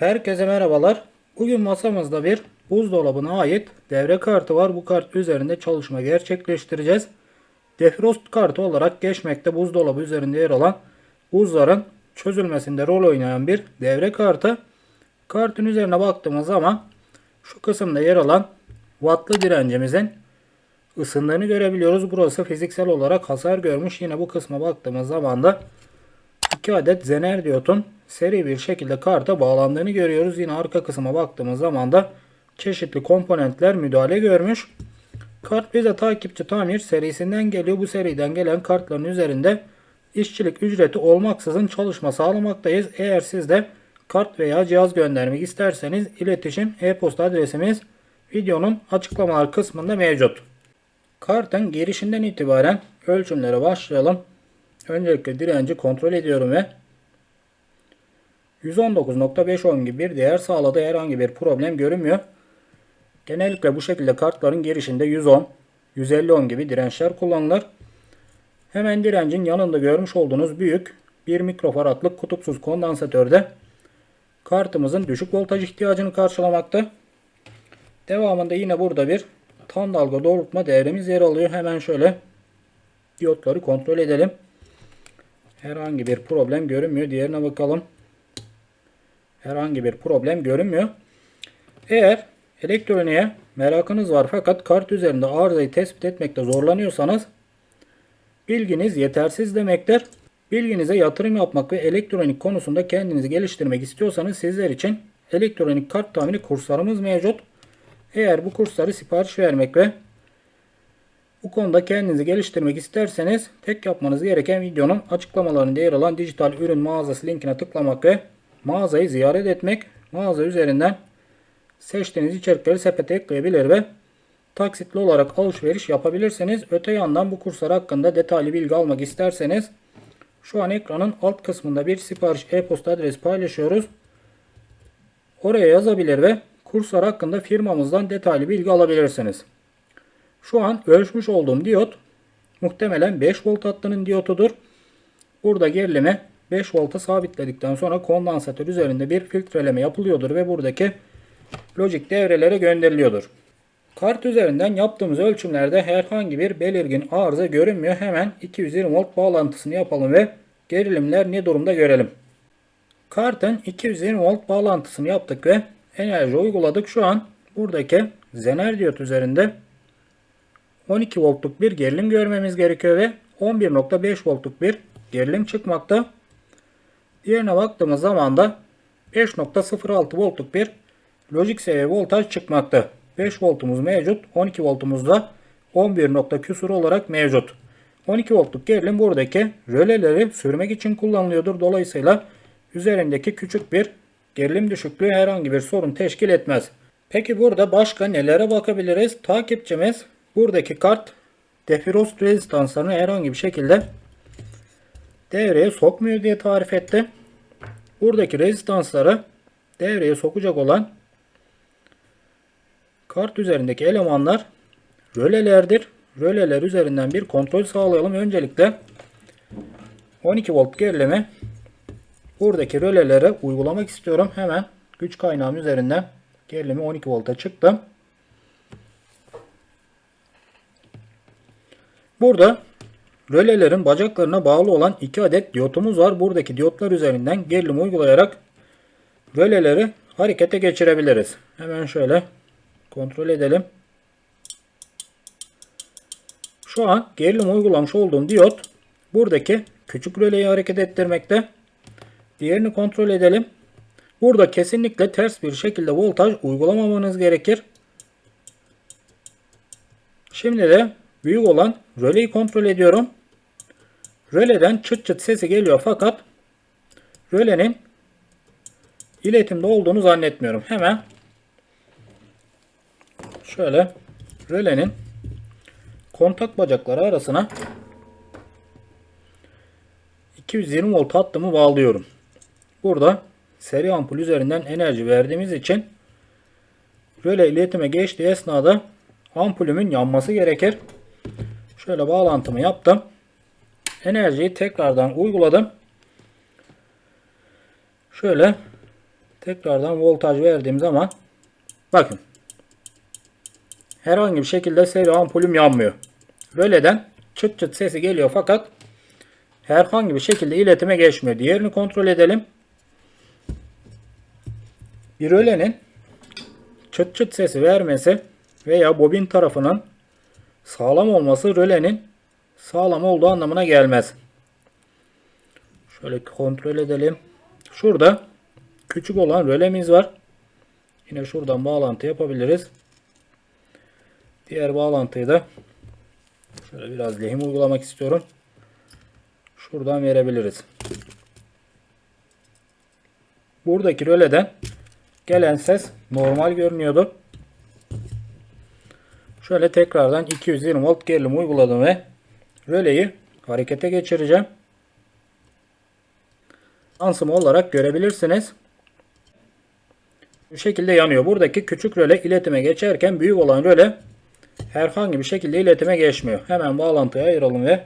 Herkese merhabalar. Bugün masamızda bir buzdolabına ait devre kartı var. Bu kart üzerinde çalışma gerçekleştireceğiz. Defrost kartı olarak geçmekte buzdolabı üzerinde yer alan buzların çözülmesinde rol oynayan bir devre kartı. Kartın üzerine baktığımız zaman şu kısımda yer alan wattlı direncimizin ısındığını görebiliyoruz. Burası fiziksel olarak hasar görmüş. Yine bu kısma baktığımız zaman da 2 adet zener diyotun seri bir şekilde karta bağlandığını görüyoruz. Yine arka kısma baktığımız zaman da çeşitli komponentler müdahale görmüş. Kart bize takipçi tamir serisinden geliyor. Bu seriden gelen kartların üzerinde işçilik ücreti olmaksızın çalışma sağlamaktayız. Eğer siz de kart veya cihaz göndermek isterseniz iletişim e-posta adresimiz videonun açıklamalar kısmında mevcut. Kartın girişinden itibaren ölçümlere başlayalım. Öncelikle direnci kontrol ediyorum ve 119.5 gibi bir değer sağladı. Herhangi bir problem görünmüyor. Genellikle bu şekilde kartların girişinde 110, 150 ohm gibi dirençler kullanılır. Hemen direncin yanında görmüş olduğunuz büyük 1 mikrofaradlık kutupsuz kondansatörde kartımızın düşük voltaj ihtiyacını karşılamakta. Devamında yine burada bir tam dalga doğrultma devremiz yer alıyor. Hemen şöyle diyotları kontrol edelim. Herhangi bir problem görünmüyor. Diğerine bakalım. Herhangi bir problem görünmüyor. Eğer elektroniğe merakınız var fakat kart üzerinde arızayı tespit etmekte zorlanıyorsanız bilginiz yetersiz demektir. Bilginize yatırım yapmak ve elektronik konusunda kendinizi geliştirmek istiyorsanız sizler için elektronik kart tamiri kurslarımız mevcut. Eğer bu kursları sipariş vermek ve bu konuda kendinizi geliştirmek isterseniz tek yapmanız gereken videonun açıklamalarında yer alan dijital ürün mağazası linkine tıklamak ve mağazayı ziyaret etmek. Mağaza üzerinden seçtiğiniz içerikleri sepete ekleyebilir ve taksitli olarak alışveriş yapabilirsiniz. Öte yandan bu kurslar hakkında detaylı bilgi almak isterseniz şu an ekranın alt kısmında bir sipariş e-posta adresi paylaşıyoruz. Oraya yazabilir ve kurslar hakkında firmamızdan detaylı bilgi alabilirsiniz. Şu an ölçmüş olduğum diyot muhtemelen 5 volt hattının diyotudur. Burada gerilimi 5 volta sabitledikten sonra kondansatör üzerinde bir filtreleme yapılıyordur ve buradaki lojik devrelere gönderiliyordur. Kart üzerinden yaptığımız ölçümlerde herhangi bir belirgin arıza görünmüyor. Hemen 220 volt bağlantısını yapalım ve gerilimler ne durumda görelim. Kartın 220 volt bağlantısını yaptık ve enerji uyguladık. Şu an buradaki zener diyot üzerinde 12 voltluk bir gerilim görmemiz gerekiyor ve 11.5 voltluk bir gerilim çıkmakta. Diğerine baktığımız zaman da 5.06 voltluk bir lojik seviye voltaj çıkmakta. 5 voltumuz mevcut. 12 voltumuz da 11 nokta küsur olarak mevcut. 12 voltluk gerilim buradaki röleleri sürmek için kullanılıyordur. Dolayısıyla üzerindeki küçük bir gerilim düşüklüğü herhangi bir sorun teşkil etmez. Peki burada başka nelere bakabiliriz? Takipçimiz buradaki kart defrost rezistanslarını herhangi bir şekilde devreye sokmuyor diye tarif etti. Buradaki rezistansları devreye sokacak olan kart üzerindeki elemanlar rölelerdir. Röleler üzerinden bir kontrol sağlayalım. Öncelikle 12 volt gerilimi buradaki rölelere uygulamak istiyorum. Hemen güç kaynağım üzerinden gerilimi 12 volta çıktım. Burada rölelerin bacaklarına bağlı olan 2 adet diyotumuz var. Buradaki diyotlar üzerinden gerilim uygulayarak röleleri harekete geçirebiliriz. Hemen şöyle kontrol edelim. Şu an gerilim uygulamış olduğum diyot buradaki küçük röleyi hareket ettirmekte. Diğerini kontrol edelim. Burada kesinlikle ters bir şekilde voltaj uygulamamanız gerekir. Şimdi de büyük olan röleyi kontrol ediyorum. Röleden çıt çıt sesi geliyor fakat rölenin iletimde olduğunu zannetmiyorum. Hemen şöyle rölenin kontak bacakları arasına 220 volt hattımı bağlıyorum. Burada seri ampul üzerinden enerji verdiğimiz için röle iletime geçtiği esnada ampulümün yanması gerekir. Şöyle bağlantımı yaptım. Enerjiyi tekrardan uyguladım. Şöyle Tekrardan voltaj verdiğim zaman bakın herhangi bir şekilde seri ampulüm yanmıyor. Röleden çıt çıt sesi geliyor fakat herhangi bir şekilde iletime geçmiyor. Diğerini kontrol edelim. Bir rölenin çıt çıt sesi vermesi veya bobin tarafının sağlam olması rölenin sağlam olduğu anlamına gelmez. Şöyle kontrol edelim. Şurada küçük olan rölemiz var. Yine şuradan bağlantı yapabiliriz. Diğer bağlantıyı da şöyle biraz lehim uygulamak istiyorum. Şuradan verebiliriz. Buradaki röleden gelen ses normal görünüyordu. Şöyle tekrardan 220 volt gerilim uyguladım ve röleyi harekete geçireceğim. Yansıma olarak görebilirsiniz. Bu şekilde yanıyor. Buradaki küçük röle iletime geçerken büyük olan röle herhangi bir şekilde iletime geçmiyor. Hemen bağlantıyı ayıralım ve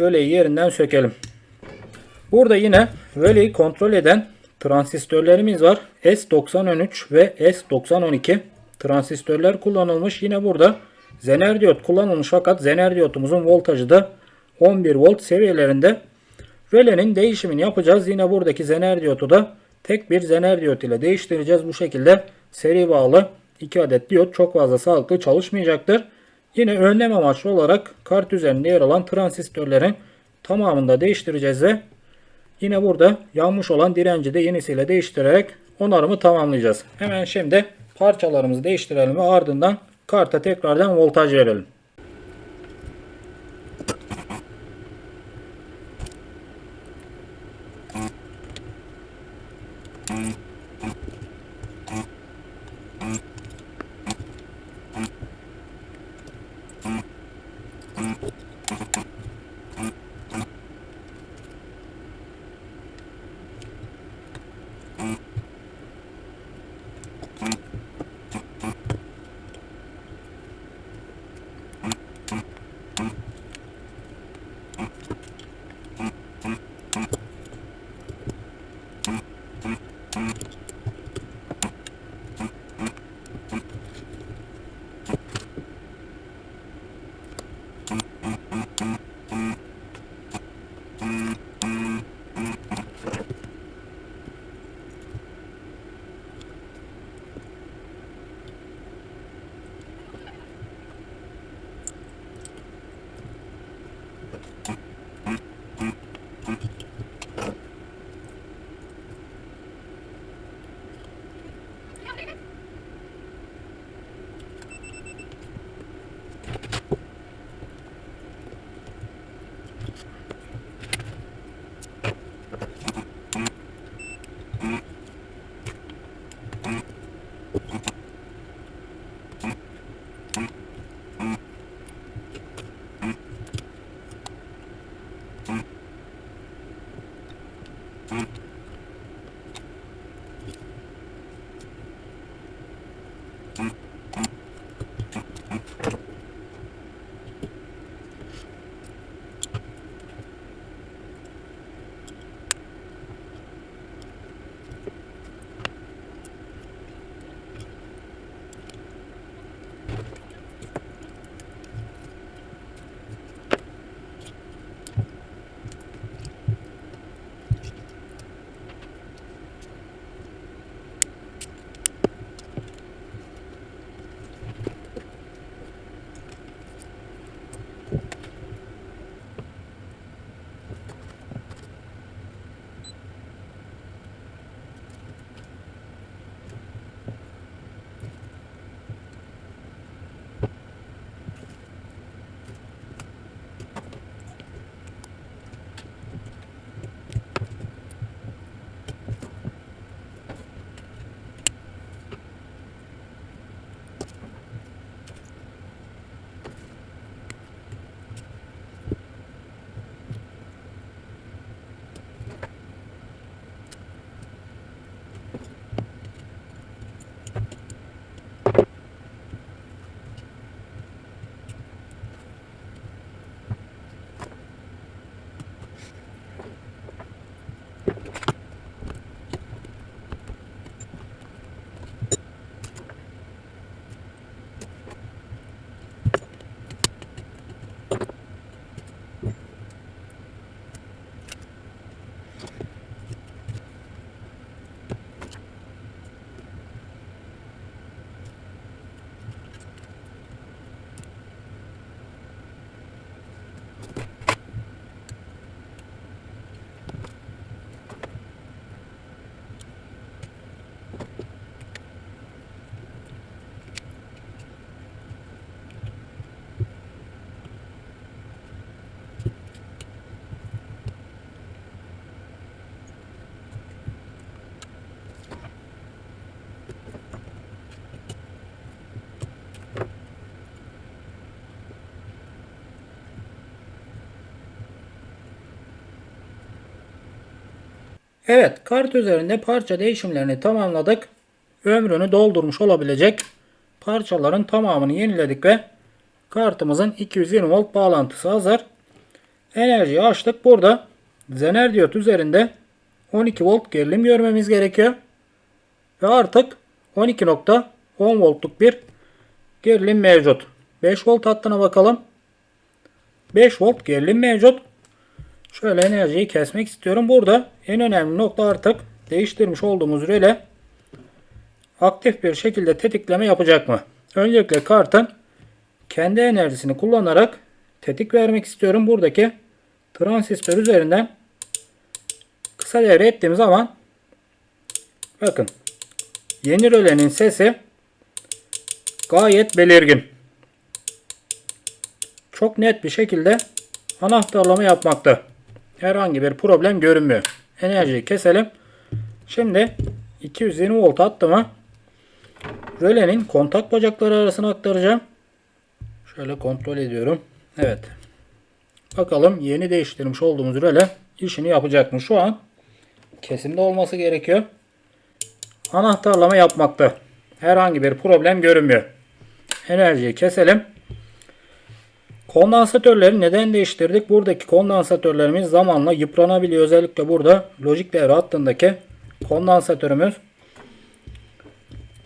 röleyi yerinden sökelim. Burada yine röleyi kontrol eden transistörlerimiz var. S93 ve S9012 transistörler kullanılmış. Yine burada zener diyot kullanılmış fakat zener diyotumuzun voltajı da 11 volt seviyelerinde. Rölenin değişimini yapacağız. Yine buradaki zener diyotu da tek bir zener diyot ile değiştireceğiz. Bu şekilde seri bağlı 2 adet diyot çok fazla sağlıklı çalışmayacaktır. Yine önlem amaçlı olarak kart üzerinde yer alan transistörlerin tamamında değiştireceğiz ve yine burada yanmış olan direnci de yenisiyle değiştirerek onarımı tamamlayacağız. Hemen şimdi parçalarımızı değiştirelim ve ardından karta tekrardan voltaj verelim. Evet kart üzerinde parça değişimlerini tamamladık. Ömrünü doldurmuş olabilecek parçaların tamamını yeniledik ve kartımızın 220 volt bağlantısı hazır. Enerjiyi açtık. Burada Zener diyot üzerinde 12 volt gerilim görmemiz gerekiyor. Ve artık 12.10 voltluk bir gerilim mevcut. 5 volt hattına bakalım. 5 volt gerilim mevcut. Şöyle enerjiyi kesmek istiyorum. Burada en önemli nokta artık değiştirmiş olduğumuz röle aktif bir şekilde tetikleme yapacak mı? Öncelikle kartın kendi enerjisini kullanarak tetik vermek istiyorum. Buradaki transistör üzerinden kısa devre ettiğim zaman bakın yeni rölenin sesi gayet belirgin. Çok net bir şekilde anahtarlama yapmakta. Herhangi bir problem görünmüyor. Enerjiyi keselim. Şimdi 220 volt attımı rölenin kontak bacakları arasına aktaracağım. Şöyle kontrol ediyorum. Evet. Bakalım yeni değiştirmiş olduğumuz röle işini yapacak mı? Şu an kesimde olması gerekiyor. Anahtarlama yapmakta. Herhangi bir problem görünmüyor. Enerjiyi keselim. Kondansatörleri neden değiştirdik? Buradaki kondansatörlerimiz zamanla yıpranabiliyor. Özellikle burada lojik devre hattındaki kondansatörümüz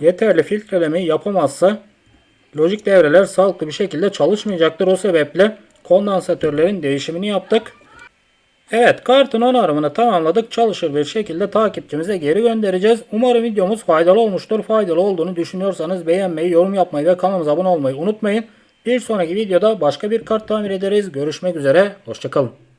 yeterli filtrelemeyi yapamazsa lojik devreler sağlıklı bir şekilde çalışmayacaktır. O sebeple kondansatörlerin değişimini yaptık. Evet kartın onarımını tamamladık. Çalışır bir şekilde takipçimize geri göndereceğiz. Umarım videomuz faydalı olmuştur. Faydalı olduğunu düşünüyorsanız beğenmeyi, yorum yapmayı ve kanalımıza abone olmayı unutmayın. Bir sonraki videoda başka bir kart tamir ederiz. Görüşmek üzere. Hoşçakalın.